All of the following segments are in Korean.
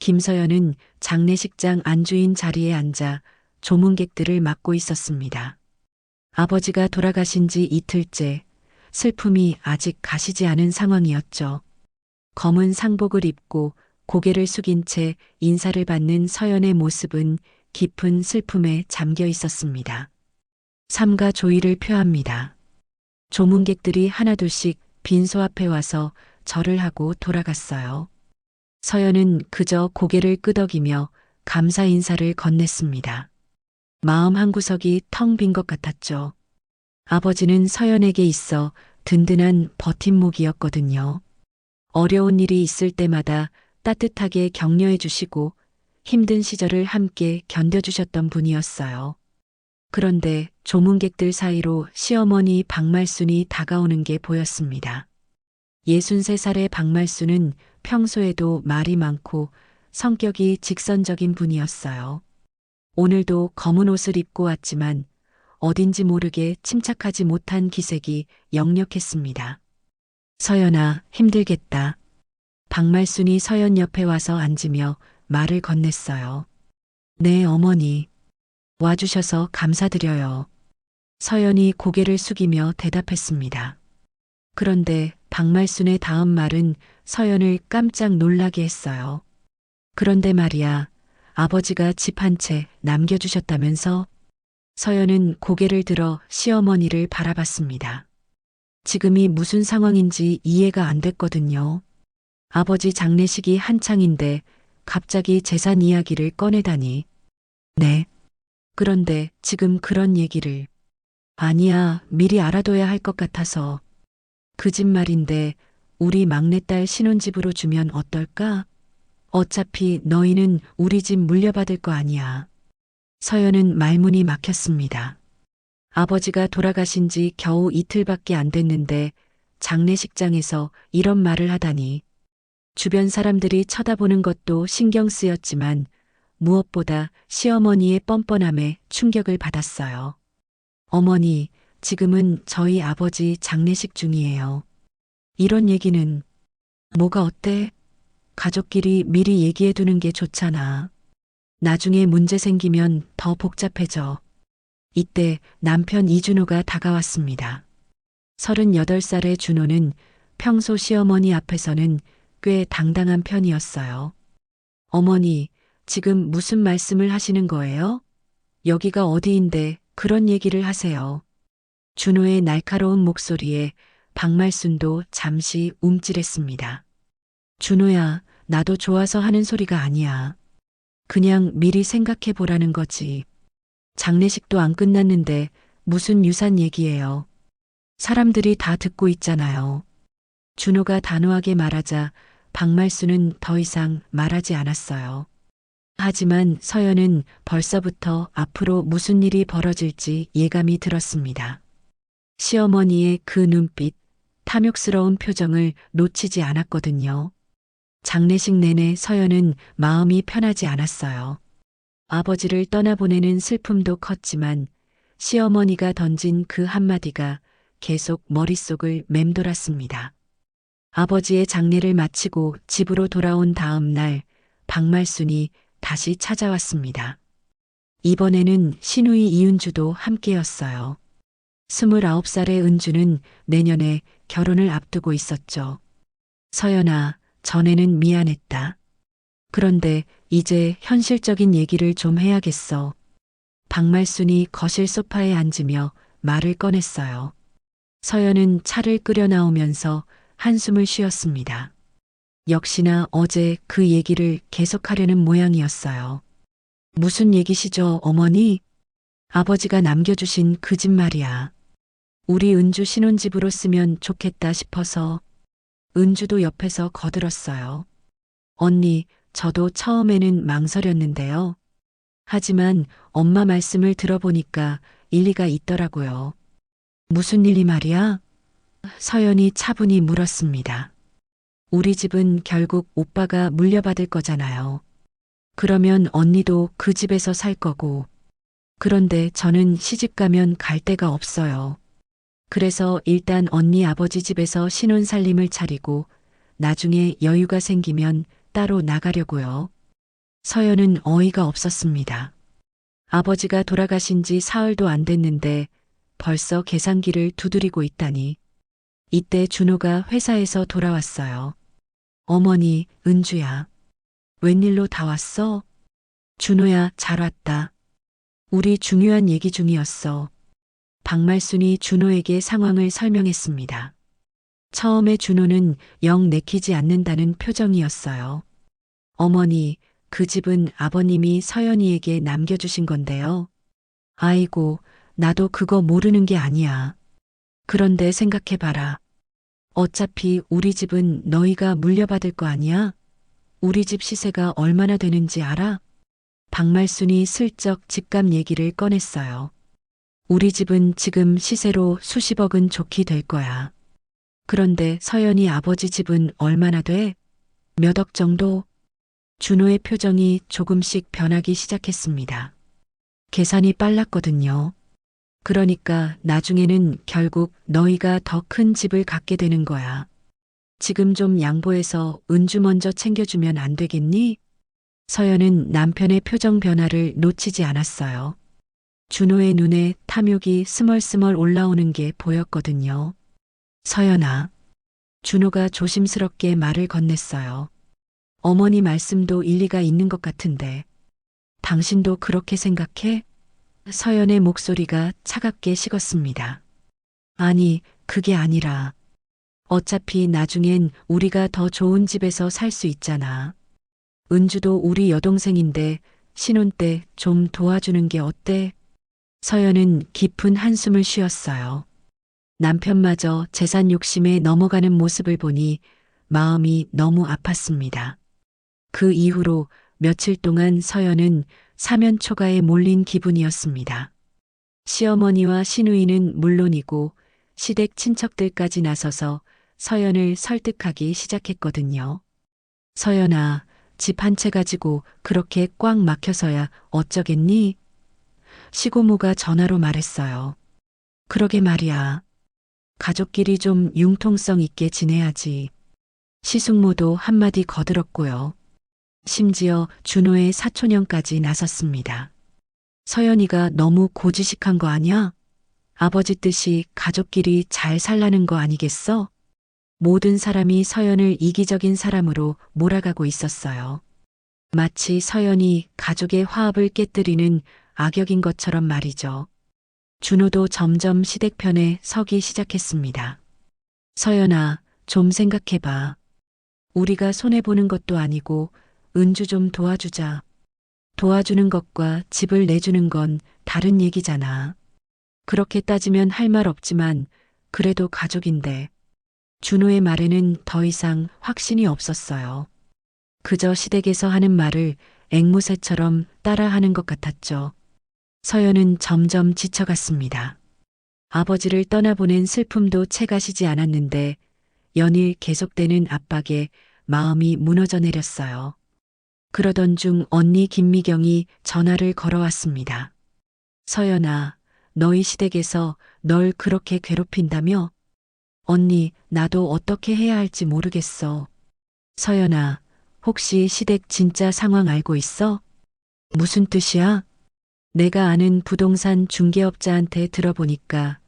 김서연은 장례식장 안주인 자리에 앉아 조문객들을 맡고 있었습니다. 아버지가 돌아가신 지 이틀째 슬픔이 아직 가시지 않은 상황이었죠. 검은 상복을 입고 고개를 숙인 채 인사를 받는 서연의 모습은 깊은 슬픔에 잠겨 있었습니다. 삼가 조의를 표합니다. 조문객들이 하나둘씩 빈소 앞에 와서 절을 하고 돌아갔어요. 서연은 그저 고개를 끄덕이며 감사 인사를 건넸습니다. 마음 한구석이 텅 빈 것 같았죠. 아버지는 서연에게 있어 든든한 버팀목이었거든요. 어려운 일이 있을 때마다 따뜻하게 격려해 주시고 힘든 시절을 함께 견뎌주셨던 분이었어요. 그런데 조문객들 사이로 시어머니 박말순이 다가오는 게 보였습니다. 63살의 박말순은 평소에도 말이 많고 성격이 직선적인 분이었어요. 오늘도 검은 옷을 입고 왔지만 어딘지 모르게 침착하지 못한 기색이 역력했습니다. 서연아, 힘들겠다. 박말순이 서연 옆에 와서 앉으며 말을 건넸어요. 네, 어머니. 와주셔서 감사드려요. 서연이 고개를 숙이며 대답했습니다. 그런데 박말순의 다음 말은 서연을 깜짝 놀라게 했어요. 그런데 말이야, 아버지가 집 한 채 남겨주셨다면서? 서연은 고개를 들어 시어머니를 바라봤습니다. 지금이 무슨 상황인지 이해가 안 됐거든요. 아버지 장례식이 한창인데 갑자기 재산 이야기를 꺼내다니. 네. 그런데 지금 그런 얘기를. 아니야, 미리 알아둬야 할 것 같아서. 그 집 말인데 우리 막내딸 신혼집으로 주면 어떨까? 어차피 너희는 우리 집 물려받을 거 아니야. 서연은 말문이 막혔습니다. 아버지가 돌아가신 지 겨우 이틀밖에 안 됐는데 장례식장에서 이런 말을 하다니. 주변 사람들이 쳐다보는 것도 신경 쓰였지만 무엇보다 시어머니의 뻔뻔함에 충격을 받았어요. 어머니, 지금은 저희 아버지 장례식 중이에요. 이런 얘기는 뭐가 어때? 가족끼리 미리 얘기해 두는 게 좋잖아. 나중에 문제 생기면 더 복잡해져. 이때 남편 이준호가 다가왔습니다. 38살의 준호는 평소 시어머니 앞에서는 꽤 당당한 편이었어요. 어머니, 지금 무슨 말씀을 하시는 거예요? 여기가 어디인데 그런 얘기를 하세요. 준호의 날카로운 목소리에 박말순도 잠시 움찔했습니다. 준호야, 나도 좋아서 하는 소리가 아니야. 그냥 미리 생각해 보라는 거지. 장례식도 안 끝났는데 무슨 유산 얘기예요. 사람들이 다 듣고 있잖아요. 준호가 단호하게 말하자 박말수는 더 이상 말하지 않았어요. 하지만 서연은 벌써부터 앞으로 무슨 일이 벌어질지 예감이 들었습니다. 시어머니의 그 눈빛, 탐욕스러운 표정을 놓치지 않았거든요. 장례식 내내 서연은 마음이 편하지 않았어요. 아버지를 떠나보내는 슬픔도 컸지만 시어머니가 던진 그 한마디가 계속 머릿속을 맴돌았습니다. 아버지의 장례를 마치고 집으로 돌아온 다음 날 박말순이 다시 찾아왔습니다. 이번에는 시누이 이은주도 함께였어요. 29살의 은주는 내년에 결혼을 앞두고 있었죠. 서연아, 전에는 미안했다. 그런데 이제 현실적인 얘기를 좀 해야겠어. 박말순이 거실 소파에 앉으며 말을 꺼냈어요. 서연은 차를 끓여 나오면서 한숨을 쉬었습니다. 역시나 어제 그 얘기를 계속하려는 모양이었어요. 무슨 얘기시죠, 어머니? 아버지가 남겨주신 그 집 말이야. 우리 은주 신혼집으로 쓰면 좋겠다 싶어서 은주도 옆에서 거들었어요. 언니, 저도 처음에는 망설였는데요. 하지만 엄마 말씀을 들어보니까 일리가 있더라고요. 무슨 일이 말이야? 서연이 차분히 물었습니다. 우리 집은 결국 오빠가 물려받을 거잖아요. 그러면 언니도 그 집에서 살 거고. 그런데 저는 시집 가면 갈 데가 없어요. 그래서 일단 언니 아버지 집에서 신혼 살림을 차리고 나중에 여유가 생기면 따로 나가려고요. 서연은 어이가 없었습니다. 아버지가 돌아가신 지 사흘도 안 됐는데 벌써 계산기를 두드리고 있다니. 이때 준호가 회사에서 돌아왔어요. 어머니, 은주야. 웬일로 다 왔어? 준호야, 잘 왔다. 우리 중요한 얘기 중이었어. 박말순이 준호에게 상황을 설명했습니다. 처음에 준호는 영 내키지 않는다는 표정이었어요. 어머니, 그 집은 아버님이 서연이에게 남겨주신 건데요. 아이고, 나도 그거 모르는 게 아니야. 그런데 생각해봐라. 어차피 우리 집은 너희가 물려받을 거 아니야? 우리 집 시세가 얼마나 되는지 알아? 박말순이 슬쩍 집값 얘기를 꺼냈어요. 우리 집은 지금 시세로 수십억은 좋게 될 거야. 그런데 서연이 아버지 집은 얼마나 돼? 몇 억 정도? 준호의 표정이 조금씩 변하기 시작했습니다. 계산이 빨랐거든요. 그러니까 나중에는 결국 너희가 더 큰 집을 갖게 되는 거야. 지금 좀 양보해서 은주 먼저 챙겨주면 안 되겠니? 서연은 남편의 표정 변화를 놓치지 않았어요. 준호의 눈에 탐욕이 스멀스멀 올라오는 게 보였거든요. 서연아. 준호가 조심스럽게 말을 건넸어요. 어머니 말씀도 일리가 있는 것 같은데. 당신도 그렇게 생각해? 서연의 목소리가 차갑게 식었습니다. 아니, 그게 아니라. 어차피 나중엔 우리가 더 좋은 집에서 살 수 있잖아. 은주도 우리 여동생인데 신혼 때 좀 도와주는 게 어때? 서연은 깊은 한숨을 쉬었어요. 남편마저 재산 욕심에 넘어가는 모습을 보니 마음이 너무 아팠습니다. 그 이후로 며칠 동안 서연은 사면초가에 몰린 기분이었습니다. 시어머니와 시누이는 물론이고 시댁 친척들까지 나서서 서연을 설득하기 시작했거든요. 서연아, 집 한 채 가지고 그렇게 꽉 막혀서야 어쩌겠니? 시고모가 전화로 말했어요. 그러게 말이야. 가족끼리 좀 융통성 있게 지내야지. 시숙모도 한마디 거들었고요. 심지어 준호의 사촌형까지 나섰습니다. 서연이가 너무 고지식한 거 아니야? 아버지 뜻이 가족끼리 잘 살라는 거 아니겠어? 모든 사람이 서연을 이기적인 사람으로 몰아가고 있었어요. 마치 서연이 가족의 화합을 깨뜨리는 악역인 것처럼 말이죠. 준호도 점점 시댁편에 서기 시작했습니다. 서연아, 좀 생각해봐. 우리가 손해보는 것도 아니고 은주 좀 도와주자. 도와주는 것과 집을 내주는 건 다른 얘기잖아. 그렇게 따지면 할 말 없지만 그래도 가족인데 준호의 말에는 더 이상 확신이 없었어요. 그저 시댁에서 하는 말을 앵무새처럼 따라하는 것 같았죠. 서연은 점점 지쳐갔습니다. 아버지를 떠나보낸 슬픔도 채가시지 않았는데 연일 계속되는 압박에 마음이 무너져 내렸어요. 그러던 중 언니 김미경이 전화를 걸어왔습니다. 서연아, 너희 시댁에서 널 그렇게 괴롭힌다며? 언니, 나도 어떻게 해야 할지 모르겠어. 서연아, 혹시 시댁 진짜 상황 알고 있어? 무슨 뜻이야? 내가 아는 부동산 중개업자한테 들어보니까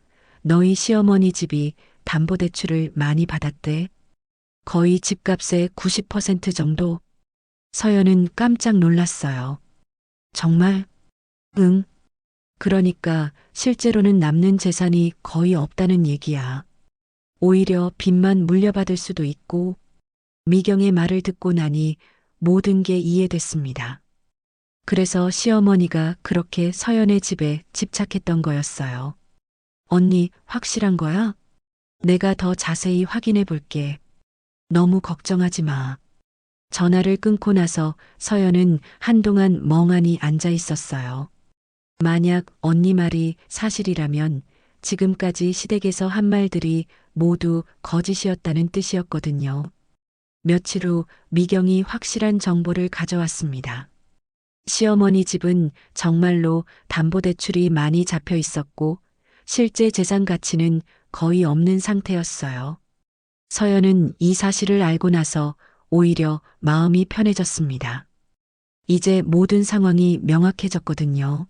너희 시어머니 집이 담보대출을 많이 받았대. 거의 집값의 90% 정도. 서연은 깜짝 놀랐어요. 정말? 응. 그러니까 실제로는 남는 재산이 거의 없다는 얘기야. 오히려 빚만 물려받을 수도 있고, 미경의 말을 듣고 나니 모든 게 이해됐습니다. 그래서 시어머니가 그렇게 서연의 집에 집착했던 거였어요. 언니, 확실한 거야? 내가 더 자세히 확인해 볼게. 너무 걱정하지 마. 전화를 끊고 나서 서연은 한동안 멍하니 앉아 있었어요. 만약 언니 말이 사실이라면 지금까지 시댁에서 한 말들이 모두 거짓이었다는 뜻이었거든요. 며칠 후 미경이 확실한 정보를 가져왔습니다. 시어머니 집은 정말로 담보대출이 많이 잡혀 있었고 실제 재산 가치는 거의 없는 상태였어요. 서연은 이 사실을 알고 나서 오히려 마음이 편해졌습니다. 이제 모든 상황이 명확해졌거든요.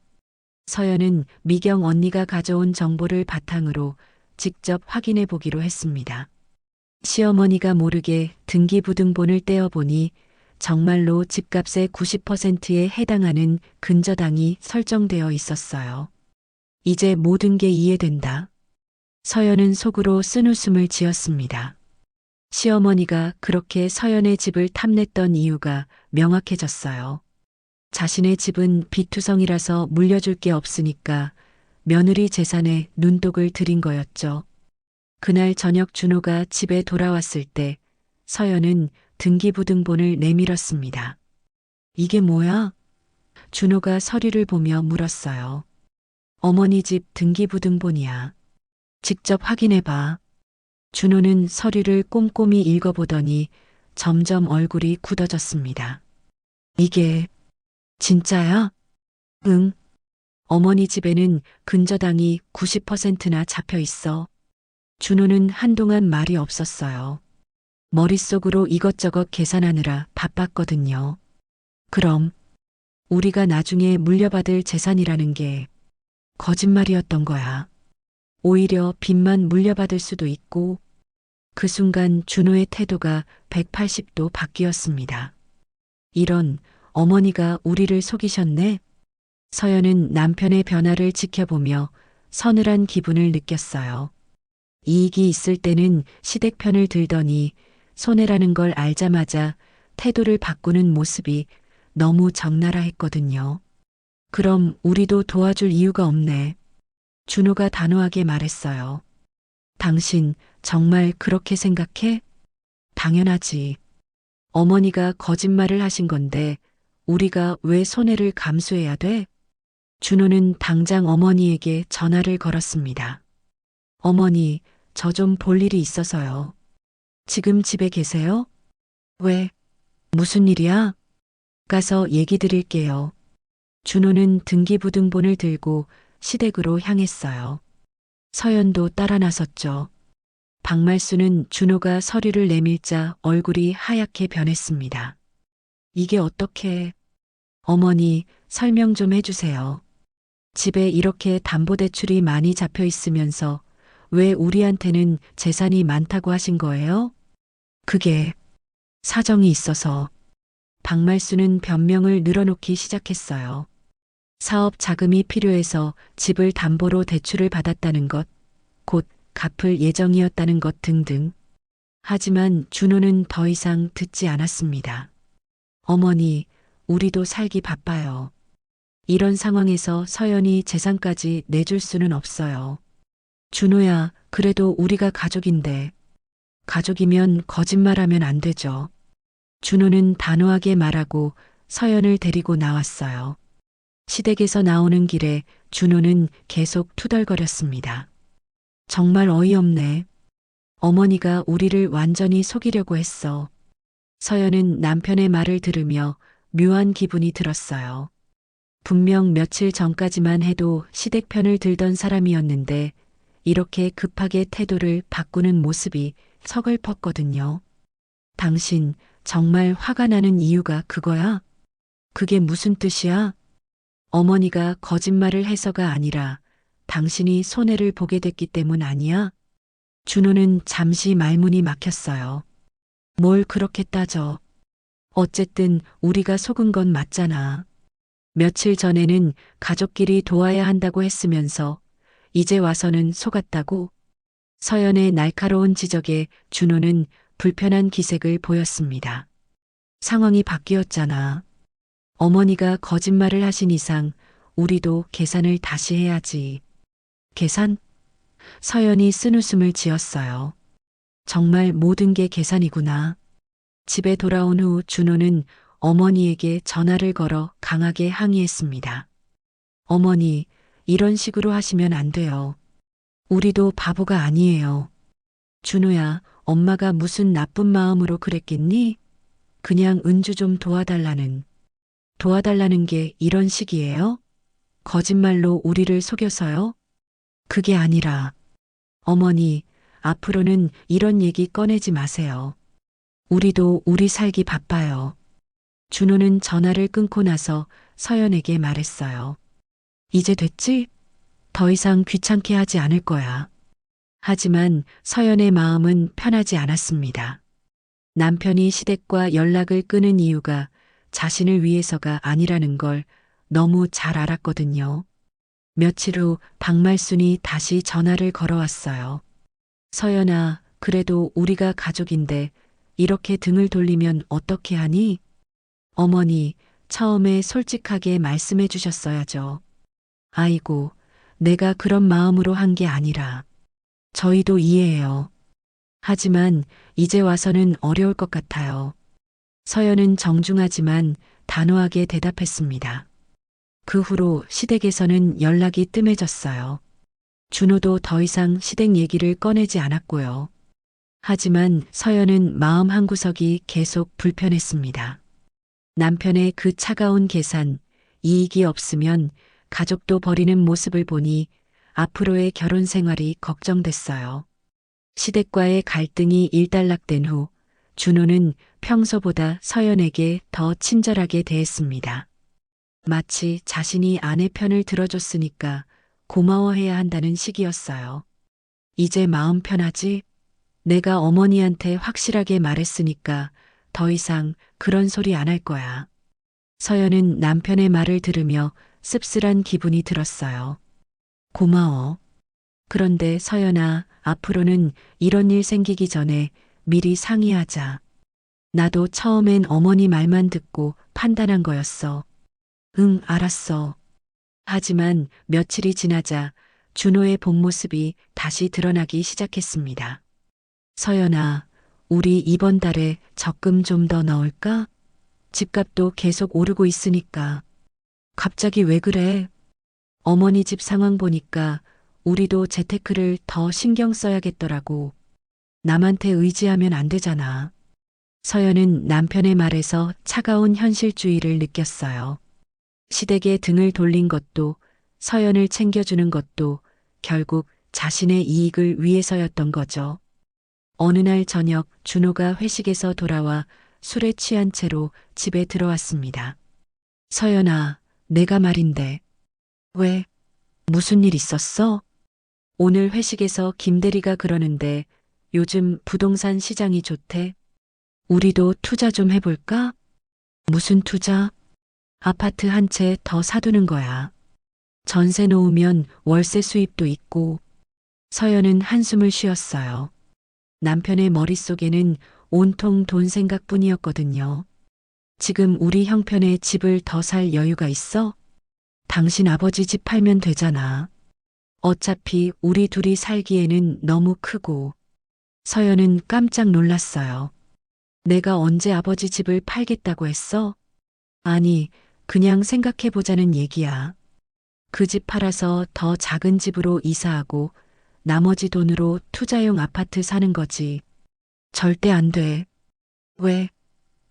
서연은 미경 언니가 가져온 정보를 바탕으로 직접 확인해 보기로 했습니다. 시어머니가 모르게 등기부등본을 떼어보니 정말로 집값의 90%에 해당하는 근저당이 설정되어 있었어요. 이제 모든 게 이해된다. 서연은 속으로 쓴 웃음을 지었습니다. 시어머니가 그렇게 서연의 집을 탐냈던 이유가 명확해졌어요. 자신의 집은 비투성이라서 물려줄 게 없으니까 며느리 재산에 눈독을 들인 거였죠. 그날 저녁 준호가 집에 돌아왔을 때 서연은 등기부등본을 내밀었습니다. 이게 뭐야? 준호가 서류를 보며 물었어요. 어머니 집 등기부등본이야. 직접 확인해봐. 준호는 서류를 꼼꼼히 읽어보더니 점점 얼굴이 굳어졌습니다. 이게 진짜야? 응. 어머니 집에는 근저당이 90%나 잡혀 있어. 준호는 한동안 말이 없었어요. 머릿속으로 이것저것 계산하느라 바빴거든요. 그럼 우리가 나중에 물려받을 재산이라는 게 거짓말이었던 거야. 오히려 빚만 물려받을 수도 있고 그 순간 준호의 태도가 180도 바뀌었습니다. 이런 어머니가 우리를 속이셨네? 서연은 남편의 변화를 지켜보며 서늘한 기분을 느꼈어요. 이익이 있을 때는 시댁편을 들더니 손해라는 걸 알자마자 태도를 바꾸는 모습이 너무 적나라 했거든요. 그럼 우리도 도와줄 이유가 없네. 준호가 단호하게 말했어요. 당신 정말 그렇게 생각해? 당연하지. 어머니가 거짓말을 하신 건데 우리가 왜 손해를 감수해야 돼? 준호는 당장 어머니에게 전화를 걸었습니다. 어머니, 저 좀 볼 일이 있어서요. 지금 집에 계세요? 왜? 무슨 일이야? 가서 얘기 드릴게요. 준호는 등기부등본을 들고 시댁으로 향했어요. 서연도 따라 나섰죠. 박말수는 준호가 서류를 내밀자 얼굴이 하얗게 변했습니다. 이게 어떻게... 어머니, 설명 좀 해주세요. 집에 이렇게 담보대출이 많이 잡혀 있으면서 왜 우리한테는 재산이 많다고 하신 거예요? 그게 사정이 있어서 박말수는 변명을 늘어놓기 시작했어요. 사업 자금이 필요해서 집을 담보로 대출을 받았다는 것, 곧 갚을 예정이었다는 것 등등. 하지만 준호는 더 이상 듣지 않았습니다. 어머니, 우리도 살기 바빠요. 이런 상황에서 서연이 재산까지 내줄 수는 없어요. 준호야, 그래도 우리가 가족인데. 가족이면 거짓말하면 안 되죠. 준호는 단호하게 말하고 서연을 데리고 나왔어요. 시댁에서 나오는 길에 준호는 계속 투덜거렸습니다. 정말 어이없네. 어머니가 우리를 완전히 속이려고 했어. 서연은 남편의 말을 들으며 묘한 기분이 들었어요. 분명 며칠 전까지만 해도 시댁 편을 들던 사람이었는데 이렇게 급하게 태도를 바꾸는 모습이 서글펐거든요. 당신 정말 화가 나는 이유가 그거야? 그게 무슨 뜻이야? 어머니가 거짓말을 해서가 아니라 당신이 손해를 보게 됐기 때문 아니야? 준호는 잠시 말문이 막혔어요. 뭘 그렇게 따져. 어쨌든 우리가 속은 건 맞잖아. 며칠 전에는 가족끼리 도와야 한다고 했으면서 이제 와서는 속았다고? 서연의 날카로운 지적에 준호는 불편한 기색을 보였습니다. 상황이 바뀌었잖아. 어머니가 거짓말을 하신 이상 우리도 계산을 다시 해야지. 계산? 서연이 쓴웃음을 지었어요. 정말 모든 게 계산이구나. 집에 돌아온 후 준호는 어머니에게 전화를 걸어 강하게 항의했습니다. 어머니, 이런 식으로 하시면 안 돼요. 우리도 바보가 아니에요. 준호야, 엄마가 무슨 나쁜 마음으로 그랬겠니? 그냥 은주 좀 도와달라는. 도와달라는 게 이런 식이에요? 거짓말로 우리를 속여서요? 그게 아니라, 어머니, 앞으로는 이런 얘기 꺼내지 마세요. 우리도 우리 살기 바빠요. 준호는 전화를 끊고 나서 서연에게 말했어요. 이제 됐지? 더 이상 귀찮게 하지 않을 거야. 하지만 서연의 마음은 편하지 않았습니다. 남편이 시댁과 연락을 끊은 이유가 자신을 위해서가 아니라는 걸 너무 잘 알았거든요. 며칠 후 박말순이 다시 전화를 걸어왔어요. 서연아, 그래도 우리가 가족인데 이렇게 등을 돌리면 어떻게 하니? 어머니, 처음에 솔직하게 말씀해 주셨어야죠. 아이고, 내가 그런 마음으로 한 게 아니라. 저희도 이해해요. 하지만 이제 와서는 어려울 것 같아요. 서연은 정중하지만 단호하게 대답했습니다. 그 후로 시댁에서는 연락이 뜸해졌어요. 준호도 더 이상 시댁 얘기를 꺼내지 않았고요. 하지만 서연은 마음 한구석이 계속 불편했습니다. 남편의 그 차가운 계산, 이익이 없으면 가족도 버리는 모습을 보니 앞으로의 결혼 생활이 걱정됐어요. 시댁과의 갈등이 일단락된 후 준호는 평소보다 서연에게 더 친절하게 대했습니다. 마치 자신이 아내 편을 들어줬으니까 고마워해야 한다는 식이었어요. 이제 마음 편하지? 내가 어머니한테 확실하게 말했으니까 더 이상 그런 소리 안 할 거야. 서연은 남편의 말을 들으며 씁쓸한 기분이 들었어요. 고마워. 그런데 서연아, 앞으로는 이런 일 생기기 전에 미리 상의하자. 나도 처음엔 어머니 말만 듣고 판단한 거였어. 응, 알았어. 하지만 며칠이 지나자 준호의 본 모습이 다시 드러나기 시작했습니다. 서연아, 우리 이번 달에 적금 좀 더 넣을까? 집값도 계속 오르고 있으니까. 갑자기 왜 그래? 어머니 집 상황 보니까 우리도 재테크를 더 신경 써야겠더라고. 남한테 의지하면 안 되잖아. 서연은 남편의 말에서 차가운 현실주의를 느꼈어요. 시댁에 등을 돌린 것도 서연을 챙겨주는 것도 결국 자신의 이익을 위해서였던 거죠. 어느 날 저녁 준호가 회식에서 돌아와 술에 취한 채로 집에 들어왔습니다. 서연아, 내가 말인데. 왜? 무슨 일 있었어? 오늘 회식에서 김대리가 그러는데 요즘 부동산 시장이 좋대. 우리도 투자 좀 해볼까? 무슨 투자? 아파트 한 채 더 사두는 거야. 전세 놓으면 월세 수입도 있고. 서연은 한숨을 쉬었어요. 남편의 머릿속에는 온통 돈 생각뿐이었거든요. 지금 우리 형편에 집을 더 살 여유가 있어? 당신 아버지 집 팔면 되잖아. 어차피 우리 둘이 살기에는 너무 크고. 서연은 깜짝 놀랐어요. 내가 언제 아버지 집을 팔겠다고 했어? 아니, 그냥 생각해보자는 얘기야. 그 집 팔아서 더 작은 집으로 이사하고 나머지 돈으로 투자용 아파트 사는 거지. 절대 안 돼. 왜?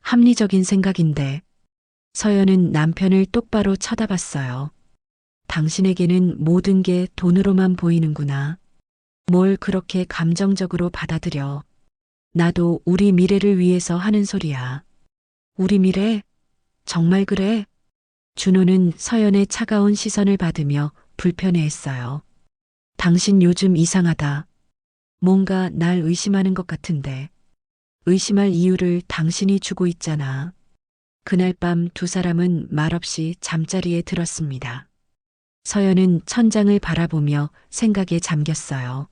합리적인 생각인데. 서연은 남편을 똑바로 쳐다봤어요. 당신에게는 모든 게 돈으로만 보이는구나. 뭘 그렇게 감정적으로 받아들여. 나도 우리 미래를 위해서 하는 소리야. 우리 미래? 정말 그래? 준호는 서연의 차가운 시선을 받으며 불편해했어요. 당신 요즘 이상하다. 뭔가 날 의심하는 것 같은데. 의심할 이유를 당신이 주고 있잖아. 그날 밤 두 사람은 말없이 잠자리에 들었습니다. 서연은 천장을 바라보며 생각에 잠겼어요.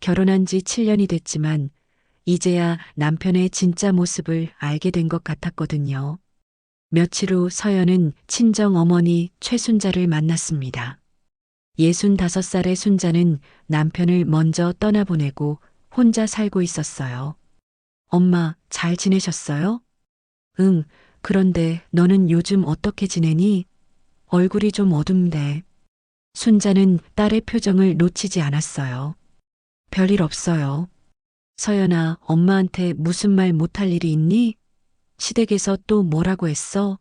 결혼한 지 7년이 됐지만 이제야 남편의 진짜 모습을 알게 된 것 같았거든요. 며칠 후 서연은 친정 어머니 최순자를 만났습니다. 65살의 순자는 남편을 먼저 떠나보내고 혼자 살고 있었어요. 엄마, 잘 지내셨어요? 응, 그런데 너는 요즘 어떻게 지내니? 얼굴이 좀 어둡네. 순자는 딸의 표정을 놓치지 않았어요. 별일 없어요. 서연아, 엄마한테 무슨 말 못할 일이 있니? 시댁에서 또 뭐라고 했어?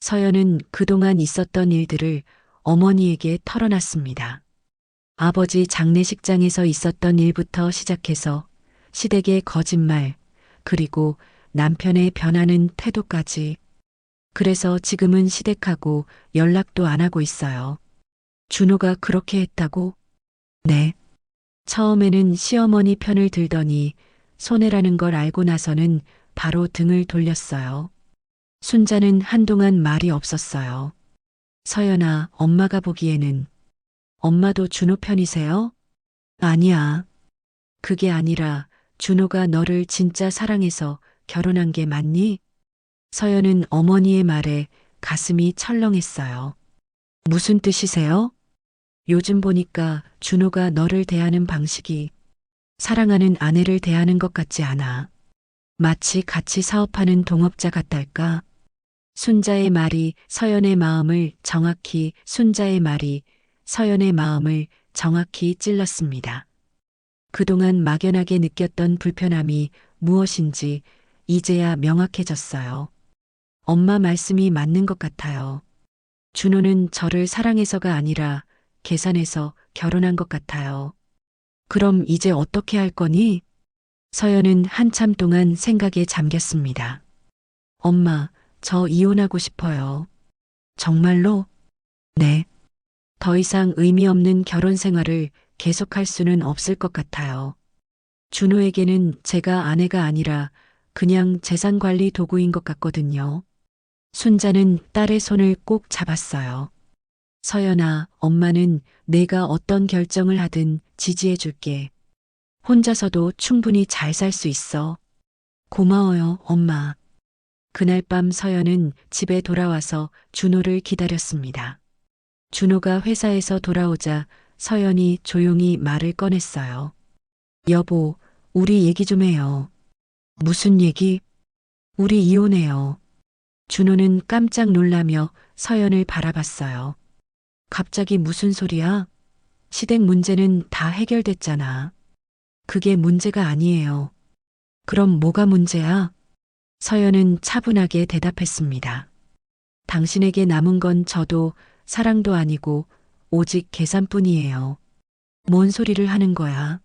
서연은 그동안 있었던 일들을 어머니에게 털어놨습니다. 아버지 장례식장에서 있었던 일부터 시작해서 시댁의 거짓말, 그리고 남편의 변하는 태도까지 그래서 지금은 시댁하고 연락도 안 하고 있어요. 준호가 그렇게 했다고? 네. 처음에는 시어머니 편을 들더니 손해라는 걸 알고 나서는 바로 등을 돌렸어요. 순자는 한동안 말이 없었어요. 서연아, 엄마가 보기에는 엄마도 준호 편이세요? 아니야. 그게 아니라 준호가 너를 진짜 사랑해서 결혼한 게 맞니? 서연은 어머니의 말에 가슴이 철렁했어요. 무슨 뜻이세요? 요즘 보니까 준호가 너를 대하는 방식이 사랑하는 아내를 대하는 것 같지 않아. 마치 같이 사업하는 동업자 같달까? 순자의 말이 서연의 마음을 정확히, 순자의 말이 서연의 마음을 정확히 찔렀습니다. 그동안 막연하게 느꼈던 불편함이 무엇인지 이제야 명확해졌어요. 엄마 말씀이 맞는 것 같아요. 준호는 저를 사랑해서가 아니라 계산해서 결혼한 것 같아요. 그럼 이제 어떻게 할 거니? 서연은 한참 동안 생각에 잠겼습니다. 엄마, 저 이혼하고 싶어요. 정말로? 네. 더 이상 의미 없는 결혼 생활을 계속할 수는 없을 것 같아요. 준호에게는 제가 아내가 아니라 그냥 재산 관리 도구인 것 같거든요. 순자는 딸의 손을 꼭 잡았어요. 서연아, 엄마는 내가 어떤 결정을 하든 지지해 줄게. 혼자서도 충분히 잘 살 수 있어. 고마워요, 엄마. 그날 밤 서연은 집에 돌아와서 준호를 기다렸습니다. 준호가 회사에서 돌아오자 서연이 조용히 말을 꺼냈어요. 여보, 우리 얘기 좀 해요. 무슨 얘기? 우리 이혼해요. 준호는 깜짝 놀라며 서연을 바라봤어요. 갑자기 무슨 소리야? 시댁 문제는 다 해결됐잖아. 그게 문제가 아니에요. 그럼 뭐가 문제야? 서연은 차분하게 대답했습니다. 당신에게 남은 건 저도 사랑도 아니고 오직 계산뿐이에요. 뭔 소리를 하는 거야?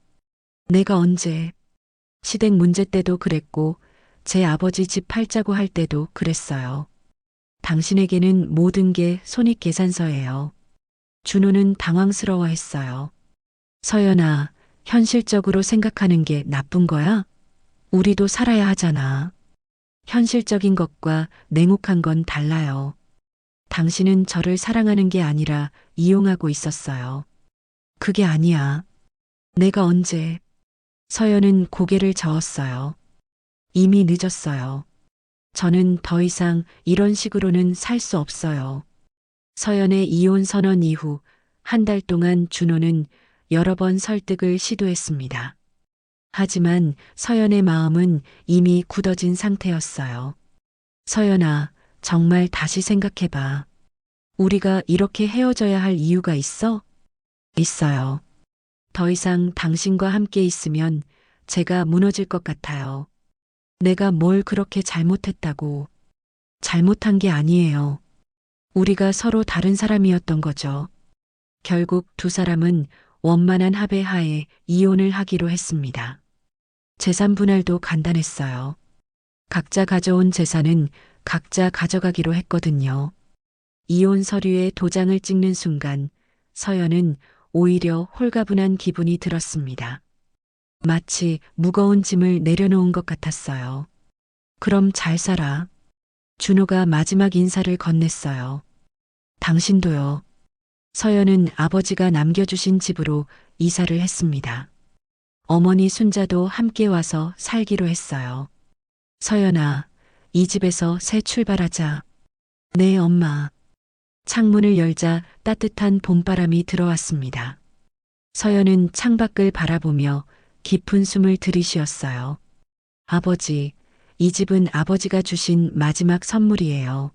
내가 언제 시댁 문제 때도 그랬고 제 아버지 집 팔자고 할 때도 그랬어요. 당신에게는 모든 게 손익계산서예요. 준호는 당황스러워했어요. 서연아, 현실적으로 생각하는 게 나쁜 거야? 우리도 살아야 하잖아. 현실적인 것과 냉혹한 건 달라요. 당신은 저를 사랑하는 게 아니라 이용하고 있었어요. 그게 아니야. 내가 언제. 서연은 고개를 저었어요. 이미 늦었어요. 저는 더 이상 이런 식으로는 살 수 없어요. 서연의 이혼 선언 이후 한 달 동안 준호는 여러 번 설득을 시도했습니다. 하지만 서연의 마음은 이미 굳어진 상태였어요. 서연아, 정말 다시 생각해봐. 우리가 이렇게 헤어져야 할 이유가 있어? 있어요. 더 이상 당신과 함께 있으면 제가 무너질 것 같아요. 내가 뭘 그렇게 잘못했다고. 잘못한 게 아니에요. 우리가 서로 다른 사람이었던 거죠. 결국 두 사람은 원만한 합의 하에 이혼을 하기로 했습니다. 재산 분할도 간단했어요. 각자 가져온 재산은 각자 가져가기로 했거든요. 이혼 서류에 도장을 찍는 순간 서연은 오히려 홀가분한 기분이 들었습니다. 마치 무거운 짐을 내려놓은 것 같았어요. 그럼 잘 살아. 준호가 마지막 인사를 건넸어요. 당신도요. 서연은 아버지가 남겨주신 집으로 이사를 했습니다. 어머니 순자도 함께 와서 살기로 했어요. 서연아, 이 집에서 새 출발하자. 네, 엄마. 창문을 열자 따뜻한 봄바람이 들어왔습니다. 서연은 창밖을 바라보며 깊은 숨을 들이쉬었어요. 아버지, 이 집은 아버지가 주신 마지막 선물이에요.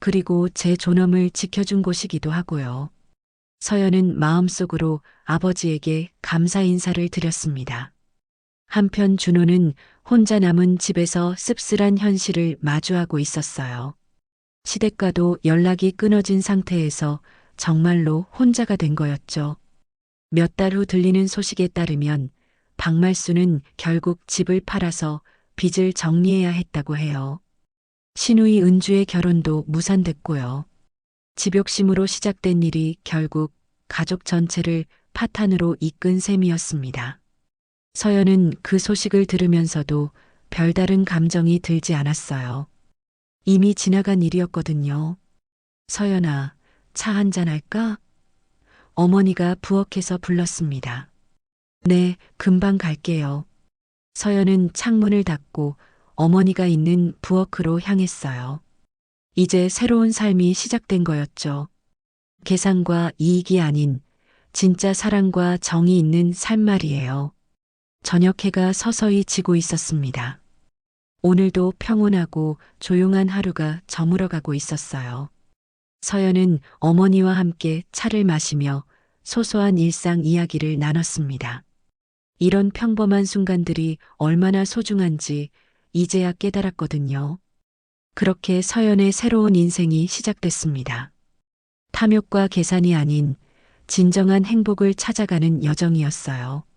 그리고 제 존엄을 지켜준 곳이기도 하고요. 서연은 마음속으로 아버지에게 감사 인사를 드렸습니다. 한편 준호는 혼자 남은 집에서 씁쓸한 현실을 마주하고 있었어요. 시댁과도 연락이 끊어진 상태에서 정말로 혼자가 된 거였죠. 몇 달 후 들리는 소식에 따르면 박말수는 결국 집을 팔아서 빚을 정리해야 했다고 해요. 신우이 은주의 결혼도 무산됐고요. 집욕심으로 시작된 일이 결국 가족 전체를 파탄으로 이끈 셈이었습니다. 서연은 그 소식을 들으면서도 별다른 감정이 들지 않았어요. 이미 지나간 일이었거든요. 서연아, 차 한잔 할까? 어머니가 부엌에서 불렀습니다. 네, 금방 갈게요. 서연은 창문을 닫고 어머니가 있는 부엌으로 향했어요. 이제 새로운 삶이 시작된 거였죠. 계산과 이익이 아닌 진짜 사랑과 정이 있는 삶 말이에요. 저녁 해가 서서히 지고 있었습니다. 오늘도 평온하고 조용한 하루가 저물어가고 있었어요. 서연은 어머니와 함께 차를 마시며 소소한 일상 이야기를 나눴습니다. 이런 평범한 순간들이 얼마나 소중한지 이제야 깨달았거든요. 그렇게 서연의 새로운 인생이 시작됐습니다. 탐욕과 계산이 아닌 진정한 행복을 찾아가는 여정이었어요.